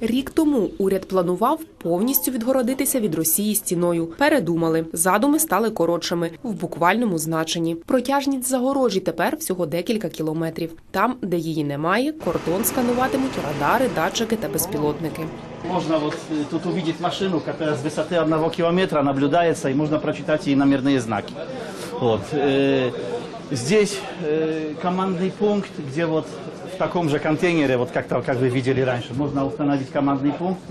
Рік тому уряд планував повністю відгородитися від Росії стіною. Передумали. Задуми стали коротшими в буквальному значенні. Протяжність загорожі тепер всього декілька кілометрів. Там, де її немає, кордон скануватимуть радари, датчики та безпілотники. Можно вот э, тут увидеть машину, которая с высоты одного километра наблюдается, и можно прочитать ей номерные знаки. Вот. э, Здесь э, командный пункт, где вот таком же контейнере, вот как, как вы видели раньше, можно установить командный пункт,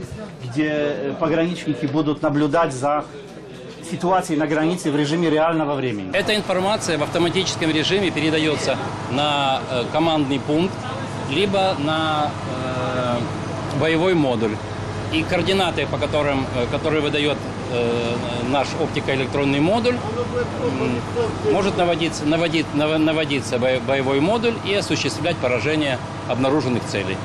где пограничники будут наблюдать за ситуацией на границе в режиме реального времени. Эта информация в автоматическом режиме передается на э, командный пункт, либо на э, боевой модуль. И координаты, по которым, э, которые выдает наш оптико-электронный модуль, м, может наводиться, наводить, нав- наводиться бо- боевой модуль и осуществлять поражение обнаруженных целей.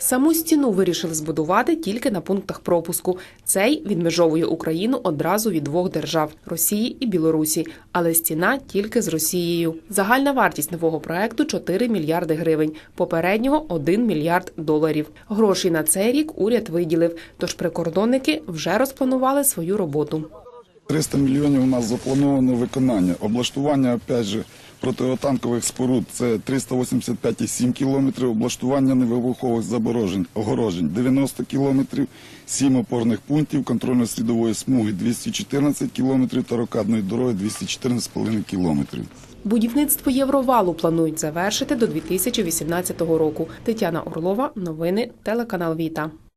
Саму стіну вирішили збудувати тільки на пунктах пропуску. Цей відмежовує Україну одразу від двох держав Росії і Білорусі, але стіна тільки з Росією. Загальна вартість нового проекту 4 мільярди гривень. Попереднього 1 мільярд доларів. Грошей на цей рік уряд виділив. Тож прикордонники вже розпланували свою роботу. 300 мільйонів у нас заплановано виконання. Облаштування, опять же, протитанкових споруд – це 385,7 кілометрів, облаштування невибухових заборожень, огорожень – 90 кілометрів, 7 опорних пунктів, контрольно-слідової смуги – 214 кілометрів та рокадної дороги – 214,5 кілометрів. Будівництво Євровалу планують завершити до 2018 року. Тетяна Орлова, новини, телеканал Віта.